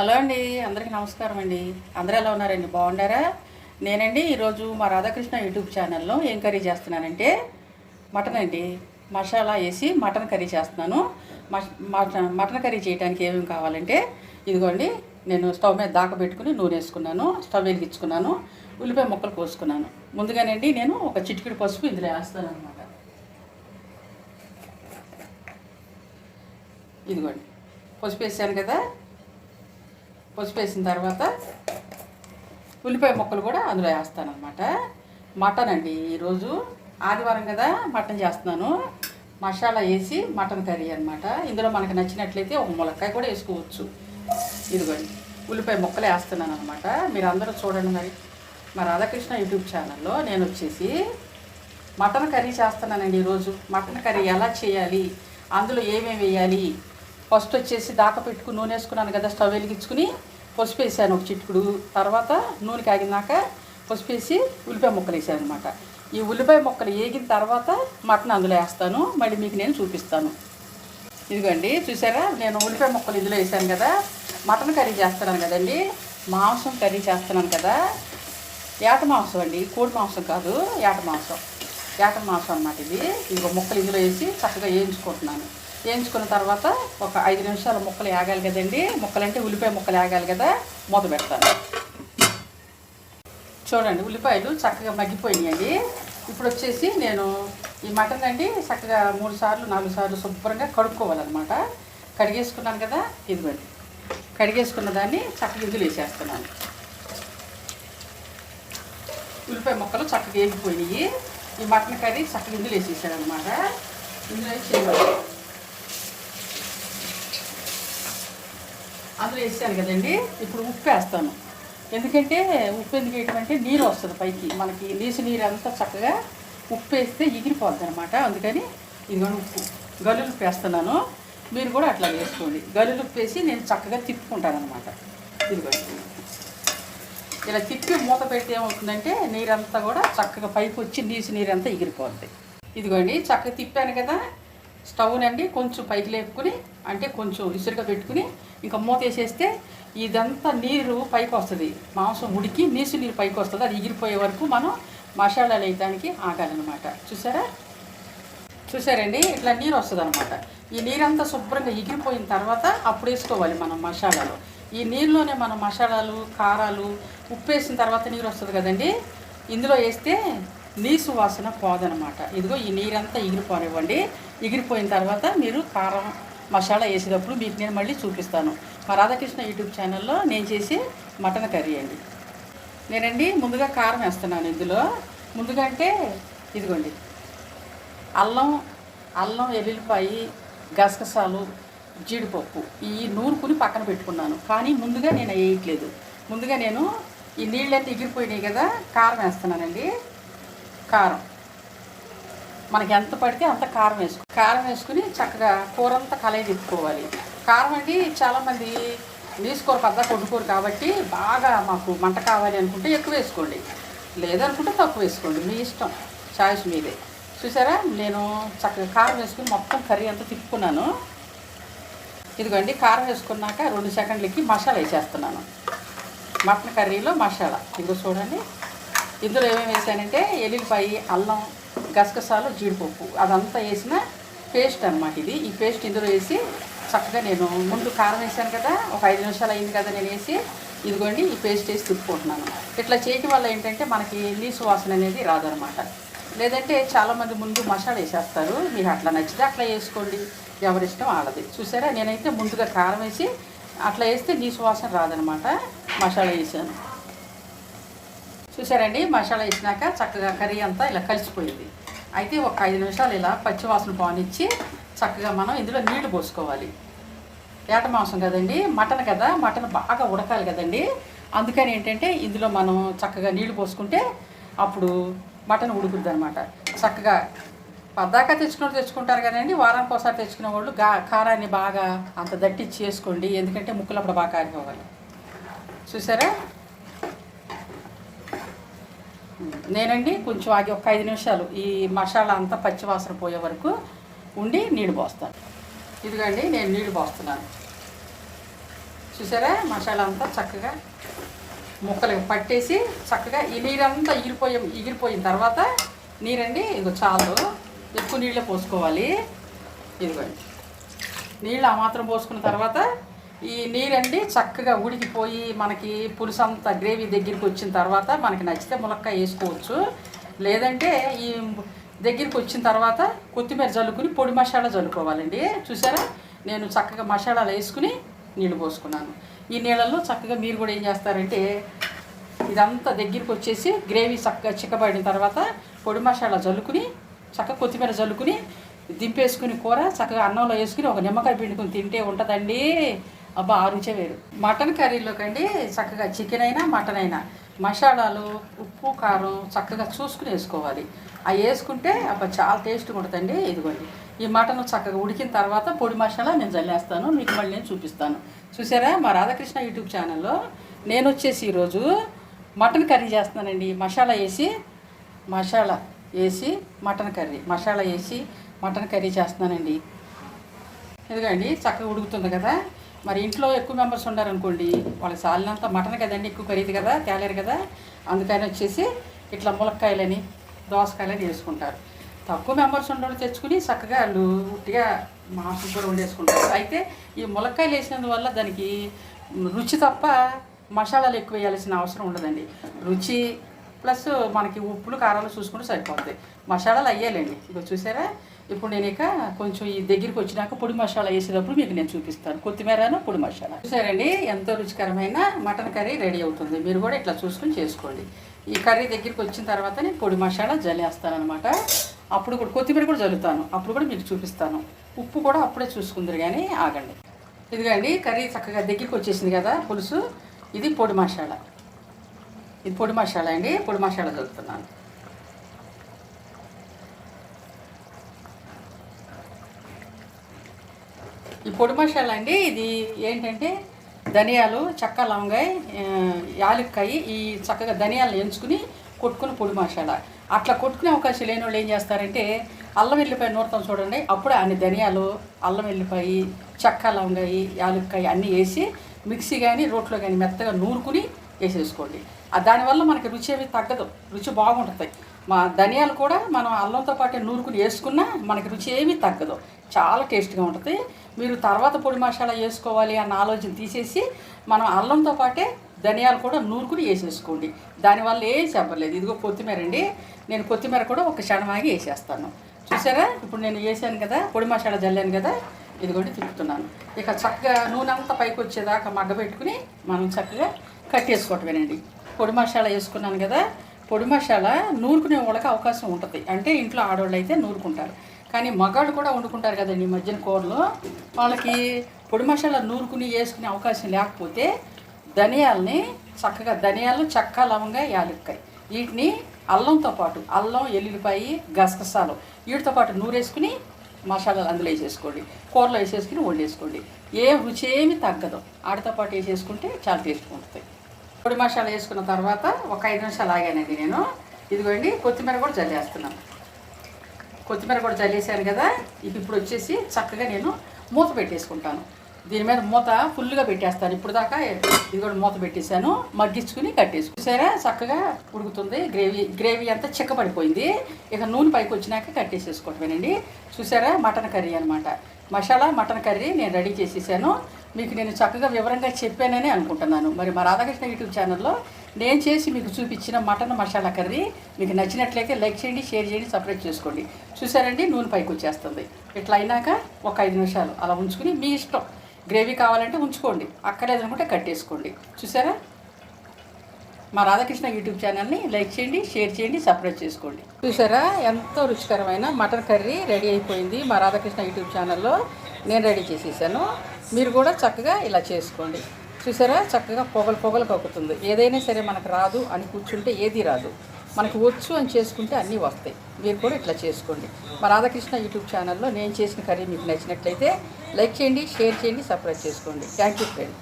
Hello అండి అందరికీ నమస్కారం అండి. అందరూ ఎలా ఉన్నారండి? బాగున్నారా? నేనండి ఈరోజు మా రాధాకృష్ణ యూట్యూబ్ ఛానల్లో ఏం కర్రీ చేస్తున్నానంటే మటన్ అండి. మసాలా వేసి మటన్ కర్రీ చేస్తున్నాను. మటన్ మటన్ కర్రీ చేయడానికి ఏమేమి కావాలంటే ఇదిగోండి నేను స్టవ్ మీద దాకా పెట్టుకుని నూనె వేసుకున్నాను స్టవ్ వెలిగించుకున్నాను ఉల్లిపాయ ముక్కలు కోసుకున్నాను. ముందుగానండి నేను ఒక చిటికిడి పసుపు ఇందులో వేస్తాను అనమాట ఇదిగోండి పసుపు వేసాను కదా పసుపు వేసిన తర్వాత ఉల్లిపాయ ముక్కలు కూడా అందులో వేస్తాను అనమాట మటన్ అండి ఈరోజు. ఆదివారం కదా మటన్ చేస్తున్నాను. మసాలా వేసి మటన్ కర్రీ అనమాట ఇందులో మనకు నచ్చినట్లయితే ఒక ములక్కాయ కూడా వేసుకోవచ్చు. ఇదిగోండి. ఉల్లిపాయ ముక్కలు వేస్తున్నాను అనమాట మీరు అందరూ చూడండి మరి. మా రాధాకృష్ణ యూట్యూబ్ ఛానల్లో నేను వచ్చేసి మటన్ కర్రీ చేస్తున్నానండి ఈరోజు. మటన్ కర్రీ ఎలా చేయాలి? అందులో ఏమేమి వేయాలి? ఫస్ట్ వచ్చేసి దాకా పెట్టుకుని నూనె వేసుకున్నాను కదా స్టవ్ వెలిగించుకుని. పసుపు వేసాను ఒక చిట్టుకుడు తర్వాత నూనె కాగినాక పసుపు వేసి ఉల్లిపాయ ముక్కలు వేసాను అనమాట ఈ ఉల్లిపాయ ముక్కలు వేగిన తర్వాత మటన్ అందులో వేస్తాను. మళ్ళీ మీకు నేను చూపిస్తాను. ఇదిగోండి చూసారా? నేను ఉల్లిపాయ ముక్కలు ఇందులో వేసాను కదా. మటన్ కర్రీ చేస్తున్నాను కదండి. మాంసం కర్రీ చేస్తున్నాను కదా. ఏట మాంసం అండి. కోడి మాంసం కాదు ఏట మాంసం. ఏట మాంసం అన్నమాట ఇది. ఇంకో ముక్కలు ఇందులో వేసి చక్కగా వేయించుకుంటున్నాను. వేయించుకున్న తర్వాత ఒక ఐదు నిమిషాలు ముక్కలు వేగాలి కదండి. ముక్కలంటే ఉల్లిపాయ ముక్కలు వేగాలి కదా. మూత పెడతాను. చూడండి ఉల్లిపాయలు చక్కగా మగ్గిపోయినాయండి. ఇప్పుడు వచ్చేసి నేను ఈ మటన్ అండి చక్కగా మూడు సార్లు నాలుగు సార్లు శుభ్రంగా కడుక్కోవాలన్నమాట. కడిగేసుకున్నాను కదా ఇదిగోండి. కడిగేసుకున్న దాన్ని చక్కగా ఇందులో వేసేస్తున్నాను. ఉల్లిపాయ ముక్కలు చక్కగా వేగిపోయినాయి. ఈ మటన్ కర్రీ చక్కగా ఇందులో వేసేసాను అనమాట ఇందులో వేసి చేయాలి అందులో వేసాను కదండి. ఇప్పుడు ఉప్పు వేస్తాను. ఎందుకంటే ఉప్పు ఎందుకు వేయటం అంటే నీరు వస్తుంది పైకి. మనకి నీసు నీరు అంతా చక్కగా ఉప్పు వేస్తే ఎగిరిపోద్ది అనమాట అందుకని ఇదిగో ఉప్పు. గల్లులు ఉప్పు వేస్తున్నాను. మీరు కూడా అట్లా వేసుకోండి. గల్లులు ఉప్పు వేసి నేను చక్కగా తిప్పుకుంటాను అనమాట ఇదిగోండి. ఇలా తిప్పి మూత పెడితే ఏమవుతుందంటే నీరంతా కూడా చక్కగా పైకి వచ్చి నీసు నీరంతా ఎగిరిపోద్ది. ఇదిగోండి చక్కగా తిప్పాను కదా. స్టవ్ అండి కొంచెం పైకి లేపుకుని అంటే కొంచెం ఇసురుగా పెట్టుకుని ఇంకా మూత వేసేస్తే ఇదంతా నీరు పైకి వస్తుంది. మాంసం ఉడికి నీసు నీరు పైకి వస్తుంది. అది ఎగిరిపోయే వరకు మనం మసాలాలు వేయడానికి ఆగాలన్నమాట. చూసారా? చూసారండి? ఇట్లా నీరు వస్తుంది అనమాట ఈ నీరంతా శుభ్రంగా ఎగిరిపోయిన తర్వాత అప్పుడు వేసుకోవాలి మనం మసాలాలు. ఈ నీరులోనే మనం మసాలాలు కారాలు ఉప్పు వేసిన తర్వాత నీరు వస్తుంది కదండి? ఇందులో వేస్తే నీసు వాసన పోదనమాట ఇదిగో ఈ నీరంతా ఎగిరిపోనివ్వండి. ఎగిరిపోయిన తర్వాత మీరు కారం మసాలా వేసేటప్పుడు మీకు నేను మళ్ళీ చూపిస్తాను. మా రాధాకృష్ణ యూట్యూబ్ ఛానల్లో నేను చేసి మటన్ కర్రీ అండి. నేనండి ముందుగా కారం వేస్తున్నాను ఇందులో. ముందుగా అంటే ఇదిగోండి. అల్లం అల్లం ఎల్లుల్లిపాయి గసగసాలు జీడిపప్పు ఈ నూరుకుని పక్కన పెట్టుకున్నాను. కానీ ముందుగా నేను వేయట్లేదు. ముందుగా నేను ఈ నీళ్ళంతా ఎగిరిపోయినాయి కదా కారం వేస్తున్నానండి. కారం. మనకి ఎంత పడితే అంత కారం వేసుకో. కారం వేసుకుని చక్కగా కూర అంతా కలయి తిప్పుకోవాలి. కారం అండి చాలామంది నీసుకోర పెద్ద కొట్టుకోరు కాబట్టి బాగా మాకు మంట కావాలి అనుకుంటే ఎక్కువ వేసుకోండి. లేదనుకుంటే తక్కువ వేసుకోండి. మీ ఇష్టం. చాయిస్ మీదే. చూసారా? నేను చక్కగా కారం వేసుకుని మొత్తం కర్రీ అంతా తిప్పుకున్నాను. ఇదిగోండి కారం వేసుకున్నాక రెండు సెకండ్లకి మసాలా వేసేస్తున్నాను. మటన్ కర్రీలో మసాలా. ఇందులో చూడండి. ఇందులో ఏమేమి వేసానంటే ఎల్లుల్లిపాయి అల్లం గసగసాలు జీడిపప్పు. అదంతా వేసిన పేస్ట్ అన్నమాట ఇది. ఈ పేస్ట్ ఇందులో వేసి చక్కగా నేను ముందు కారం వేసాను కదా ఒక ఐదు నిమిషాలు అయింది కదా నేను వేసి ఇదిగోండి ఈ పేస్ట్ వేసి తిప్పుకుంటున్నాను. ఇట్లా చేయటం వల్ల ఏంటంటే మనకి నీసు వాసన అనేది రాదనమాట లేదంటే చాలామంది ముందు మసాలా వేసేస్తారు. మీకు అట్లా నచ్చితే అట్లా వేసుకోండి. ఎవరిష్టం వాళ్ళది. చూసారా? నేనైతే ముందుగా కారం వేసి అట్లా వేస్తే నీసు వాసన రాదనమాట మసాలా వేసాను. చూసారండి? మసాలా వేసినాక చక్కగా కర్రీ అంతా ఇలా కలిసిపోయింది. అయితే ఒక ఐదు నిమిషాలు ఇలా పచ్చివాసన పానిచ్చి చక్కగా మనం ఇందులో నీళ్ళు పోసుకోవాలి. ఏట మాంసం కదండి? మటన్ కదా? మటన్ బాగా ఉడకాలి కదండి? అందుకని ఏంటంటే ఇందులో మనం చక్కగా నీళ్ళు పోసుకుంటే అప్పుడు మటన్ ఉడుకుద్ది అనమాట చక్కగా పద్దాక తెచ్చుకుని తెచ్చుకుంటారు కదండి? వారానికి ఒకసారి తెచ్చుకునే వాళ్ళు గా కారాన్ని బాగా అంత దట్టించి చేసుకోండి ఎందుకంటే ముక్కలు అప్పుడు బాగా కారిపోవాలి. చూసారా? నేనండి కొంచెం ఆగి ఒక ఐదు నిమిషాలు ఈ మసాలా అంతా పచ్చివాసన పోయే వరకు ఉండి నీళ్ళు పోస్తాను. ఇదిగోండి నేను నీళ్ళు పోస్తున్నాను. చూసారా? మసాలా అంతా చక్కగా ముక్కలు పట్టేసి చక్కగా ఈ నీరంతా ఎగిరిపోయి ఎగిరిపోయిన తర్వాత నీరండి ఇదిగో చాలు. ఎక్కువ నీళ్ళే పోసుకోవాలి. ఇదిగోండి. నీళ్ళు ఆ మాత్రం పోసుకున్న తర్వాత ఈ నీరండి చక్కగా ఉడికిపోయి మనకి పులుసు అంతా గ్రేవీ దగ్గరికి వచ్చిన తర్వాత మనకి నచ్చితే ములక్కాయ వేసుకోవచ్చు. లేదంటే ఈ దగ్గరికి వచ్చిన తర్వాత కొత్తిమీర జల్లుకుని పొడి మసాలా జల్లుకోవాలండి. చూసారా? నేను చక్కగా మసాలాలు వేసుకుని నీళ్ళు పోసుకున్నాను. ఈ నీళ్ళల్లో చక్కగా మీరు కూడా ఏం చేస్తారంటే ఇదంతా దగ్గరికి వచ్చేసి గ్రేవీ చక్కగా చిక్కబడిన తర్వాత పొడి మసాలా జల్లుకుని చక్కగా కొత్తిమీర జల్లుకుని దింపేసుకుని కూర చక్కగా అన్నంలో వేసుకుని ఒక నిమ్మకాయ పిండుకుని తింటే ఉంటుందండి. అబ్బా ఆ రుచే వేరు. మటన్ కర్రీలో కండి చక్కగా చికెన్ అయినా మటన్ అయినా మసాలాలు ఉప్పు కారం చక్కగా చూసుకుని వేసుకోవాలి. అవి వేసుకుంటే అబ్బా చాలా టేస్ట్గా ఉంటుందండి. ఇదిగోండి. ఈ మటన్ చక్కగా ఉడికిన తర్వాత పొడి మసాలా నేను జల్లేస్తాను. మీకు మళ్ళీ నేను చూపిస్తాను. చూసారా? మా రాధాకృష్ణ యూట్యూబ్ ఛానల్లో నేను వచ్చేసి ఈరోజు మటన్ కర్రీ చేస్తున్నానండి. మసాలా వేసి మసాలా వేసి మటన్ కర్రీ మసాలా వేసి మటన్ కర్రీ చేస్తున్నానండి. ఎందుకండి చక్కగా ఉడుకుతుంది కదా? మరి ఇంట్లో ఎక్కువ మెంబర్స్ ఉన్నారనుకోండి వాళ్ళకి సాలినంత మటన్ కదండి ఎక్కువ ఖరీదు కదా తేలేరు కదా. అందుకని వచ్చేసి ఇట్లా ములక్కాయలని దోసకాయలని వేసుకుంటారు తక్కువ మెంబర్స్ ఉండడం తెచ్చుకుని చక్కగా వాళ్ళు ఉట్టిగా మాంసం కూడా వండేసుకుంటారు. అయితే ఈ ములక్కాయలు వేసినందువల్ల దానికి రుచి తప్ప మసాలాలు ఎక్కువ వేయాల్సిన అవసరం ఉండదండి. రుచి ప్లస్ మనకి ఉప్పులు కారాలు చూసుకుంటే సరిపోతుంది మసాలాలు అయ్యాలండి. ఇక చూసారా? ఇప్పుడు నేను ఇక కొంచెం ఈ దగ్గరికి వచ్చినాక పొడి మసాలా వేసేటప్పుడు మీకు నేను చూపిస్తాను. కొత్తిమీరను పొడి మసాలా. చూసారండి? ఎంతో రుచికరమైన మటన్ కర్రీ రెడీ అవుతుంది. మీరు కూడా ఇట్లా చూసుకొని చేసుకోండి. ఈ కర్రీ దగ్గరికి వచ్చిన తర్వాత నేను పొడి మసాలా జలేస్తానమాట అప్పుడు కూడా కొత్తిమీర కూడా జల్లుతాను. అప్పుడు కూడా మీకు చూపిస్తాను. ఉప్పు కూడా అప్పుడే చూసుకుందరు కానీ ఆగండి. ఇదిగండి కర్రీ చక్కగా దగ్గరికి వచ్చేసింది కదా పులుసు. ఇది పొడి మసాలా. ఇది పొడి మసాలా అండి. పొడి మసాలా చదువుతున్నాను ఈ పొడి మసాలా అండి ఇది ఏంటంటే ధనియాలు చక్క లవంగాయ యాలక్కాయి యాలక్కాయ ఈ చక్కగా ధనియాలు ఎంచుకుని కొట్టుకుని పొడి మసాలా. అట్లా కొట్టుకునే అవకాశం లేని వాళ్ళు ఏం చేస్తారంటే అల్లం వెల్లిపాయ నూరుతాం చూడండి అప్పుడే అన్ని ధనియాలు అల్లం వెల్లిపాయ చక్క లవంగాయ యాలక్కాయ అన్నీ వేసి మిక్సీ కానీ రోట్లో కానీ మెత్తగా నూరుకుని వేసేసుకోండి. దానివల్ల మనకి రుచి ఏమి తగ్గదు. రుచి బాగుంటుంది. మా ధనియాలు కూడా మనం అల్లంతో పాటే నూరుకుని వేసుకున్నా మనకి రుచి ఏమీ తగ్గదు. చాలా టేస్ట్గా ఉంటుంది. మీరు తర్వాత పొడి మసాలా వేసుకోవాలి అన్న ఆలోచన తీసేసి మనం అల్లంతో పాటే ధనియాలు కూడా నూరుకుని వేసేసుకోండి. దానివల్ల ఏం చెప్పలేదు. ఇదిగో కొత్తిమీర అండి నేను కొత్తిమీర కూడా ఒక క్షణమాగి వేసేస్తాను. చూసారా? ఇప్పుడు నేను వేసాను కదా పొడి మసాలా జల్లాను కదా ఇదిగోండి తిప్పుతున్నాను. ఇక చక్కగా నూనె అంతా పైకి వచ్చేదాకా మగ్గ పెట్టుకుని మనం చక్కగా కట్టేసుకోవటమేనండి పొడి మసాలా వేసుకున్నాను కదా పొడి మసాలా నూరుకునే వాళ్ళకి అవకాశం ఉంటుంది. అంటే ఇంట్లో ఆడవాళ్ళు అయితే నూరుకుంటారు. కానీ మగాళ్ళు కూడా వండుకుంటారు కదండి ఈ మధ్యన కూరలో. వాళ్ళకి పొడి మసాలా నూరుకుని వేసుకునే అవకాశం లేకపోతే ధనియాలని చక్కగా ధనియాలు చక్క లవంగా యాలక్కాయ. వీటిని అల్లంతో పాటు అల్లం ఎల్లుల్లిపాయి గసగసాలు వీటితో పాటు నూరేసుకుని మసాలాలు అందులో వేసేసుకోండి. కూరలో వేసేసుకుని వండేసుకోండి. ఏ రుచి ఏమి తగ్గదు. ఆడితో పాటు వేసేసుకుంటే చాలా టేస్ట్గా ఉంటుంది. పొడి మసాలా వేసుకున్న తర్వాత ఒక ఐదు నిమిషాలు ఆగానండి నేను. ఇదిగోండి కొత్తిమీర కూడా జల్లేస్తున్నాను. కొత్తిమీర కూడా చల్లేసాను కదా ఇది ఇప్పుడు వచ్చేసి చక్కగా నేను మూత పెట్టేసుకుంటాను. దీని మీద మూత ఫుల్గా పెట్టేస్తాను. ఇప్పుడు దాకా ఇది కూడా మూత పెట్టేశాను. మగ్గించుకుని కట్టేసి చూసారా? చక్కగా ఉడుకుతుంది. గ్రేవీ గ్రేవీ అంతా చిక్కబడిపోయింది. ఇక నూనె పైకి వచ్చినాక కట్టేసేసుకోవటమేనండి. చూసారా? మటన్ కర్రీ అనమాట మసాలా మటన్ కర్రీ నేను రెడీ చేసేసాను. మీకు నేను చక్కగా వివరంగా చెప్పానని అనుకుంటున్నాను. మరి మా రాధాకృష్ణ యూట్యూబ్ ఛానల్లో నేను చేసి మీకు చూపించిన మటన్ మసాలా కర్రీ మీకు నచ్చినట్లయితే లైక్ చేయండి షేర్ చేయండి సపరేట్ చేసుకోండి. చూసారండి? నూనె పైకి వచ్చేస్తుంది. ఇట్లా అయినాక ఒక ఐదు నిమిషాలు అలా ఉంచుకుని మీ ఇష్టం. గ్రేవీ కావాలంటే ఉంచుకోండి. అక్కర్లేదు అనుకుంటే కట్టేసుకోండి. చూసారా? మా రాధాకృష్ణ యూట్యూబ్ ఛానల్ని లైక్ చేయండి షేర్ చేయండి సబ్స్క్రైబ్ చేసుకోండి. చూసారా? ఎంతో రుచికరమైన మటన్ కర్రీ రెడీ అయిపోయింది మా రాధాకృష్ణ యూట్యూబ్ ఛానల్లో. నేను రెడీ చేసేసాను. మీరు కూడా చక్కగా ఇలా చేసుకోండి. చూసారా? చక్కగా పొగలు పొగలు కక్కుతుంది. ఏదైనా సరే మనకు రాదు అని కూర్చుంటే ఏది రాదు. మనకు వచ్చు అని చేసుకుంటే అన్నీ వస్తాయి. మీరు కూడా ఇట్లా చేసుకోండి. మా రాధాకృష్ణ యూట్యూబ్ ఛానల్లో నేను చేసిన కర్రీ మీకు నచ్చినట్లయితే లైక్ చేయండి షేర్ చేయండి సబ్స్క్రైబ్ చేసుకోండి. Thank you friend.